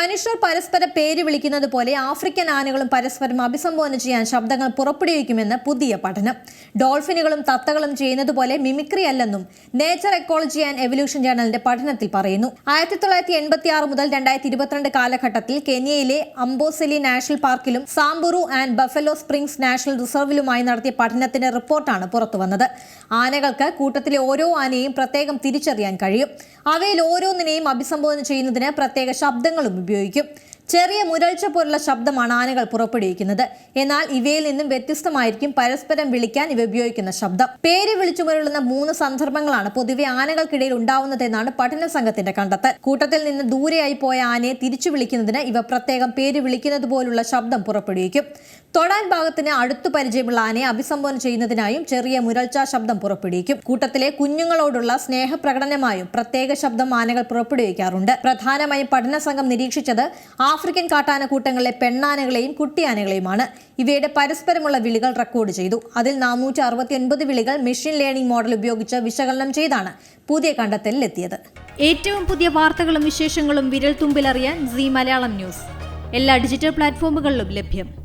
മനുഷ്യർ പരസ്പരം പേര് വിളിക്കുന്നത് പോലെ ആഫ്രിക്കൻ ആനകളും പരസ്പരം അഭിസംബോധന ചെയ്യാൻ ശബ്ദങ്ങൾ പുറപ്പെടുവിക്കുമെന്ന് പുതിയ പഠനം. ഡോൾഫിനുകളും തത്തകളും ചെയ്യുന്നത് പോലെ മിമിക്രി അല്ലെന്നും നേച്ചർ എക്കോളജി ആൻഡ് എവല്യൂഷൻ ജേണലിന്റെ പഠനത്തിൽ പറയുന്നു. ആയിരത്തി തൊള്ളായിരത്തി എൺപത്തി ആറ് മുതൽ രണ്ടായിരത്തി ഇരുപത്തിരണ്ട് കാലഘട്ടത്തിൽ കെനിയയിലെ Amboseli national പാർക്കിലും Samburu and Buffalo Springs national റിസർവിലുമായി നടത്തിയ പഠനത്തിന്റെ റിപ്പോർട്ടാണ് പുറത്തുവന്നത്. ആനകൾക്ക് കൂട്ടത്തിലെ ഓരോ ആനയെയും പ്രത്യേകം തിരിച്ചറിയാൻ കഴിയും. അവയിൽ ഓരോന്നിനെയും അഭിസംബോധന ചെയ്യുന്നതിന് പ്രത്യേക ശബ്ദങ്ങളും ഉപയോഗിക്കും. ചെറിയ മുരൾച്ച പോലുള്ള ശബ്ദമാണ് ആനകൾ പുറപ്പെടുവിക്കുന്നത്. എന്നാൽ ഇവയിൽ നിന്നും വ്യത്യസ്തമായിരിക്കും പരസ്പരം വിളിക്കാൻ ഇവ ഉപയോഗിക്കുന്ന ശബ്ദം. പേര് വിളിച്ചു മുരളുന്ന മൂന്ന് സന്ദർഭങ്ങളാണ് പൊതുവെ ആനകൾക്കിടയിൽ ഉണ്ടാവുന്നതെന്നാണ് പഠന സംഘത്തിന്റെ കണ്ടെത്തൽ. കൂട്ടത്തിൽ നിന്ന് ദൂരെയായി പോയ ആനയെ തിരിച്ചു വിളിക്കുന്നതിന് ഇവ പ്രത്യേകം പേര് വിളിക്കുന്നത് പോലുള്ള ശബ്ദം പുറപ്പെടുവിക്കും. തൊടാൻ ഭാഗത്തിന് അടുത്തു പരിചയമുള്ള ആനയെ അഭിസംബോധന ചെയ്യുന്നതിനായും ചെറിയ മുരൾച്ചാ ശബ്ദം പുറപ്പെടുവിക്കും. കൂട്ടത്തിലെ കുഞ്ഞുങ്ങളോടുള്ള സ്നേഹപ്രകടനമായും പ്രത്യേക ശബ്ദം ആനകൾ പുറപ്പെടുവിക്കാറുണ്ട്. പ്രധാനമായും പഠന സംഘം നിരീക്ഷിച്ചത് ആഫ്രിക്കൻ കാട്ടാന കൂട്ടങ്ങളിലെ പെണ്ണാനകളെയും കുട്ടിയാനകളെയുമാണ്. ഇവയുടെ പരസ്പരമുള്ള വിളികൾ റെക്കോർഡ് ചെയ്തു. അതിൽ നാനൂറ്റി അറുപത്തി ഒൻപത് വിളികൾ മെഷീൻ ലേണിംഗ് മോഡൽ ഉപയോഗിച്ച് വിശകലനം ചെയ്താണ് പുതിയ കണ്ടെത്തലിലെത്തിയത്. ഏറ്റവും പുതിയ വാർത്തകളും വിശേഷങ്ങളും വിരൽ തുമ്പിലറിയാൻ സി മലയാളം ന്യൂസ്. എല്ലാ ഡിജിറ്റൽ പ്ലാറ്റ്ഫോമുകളിലും ലഭ്യം.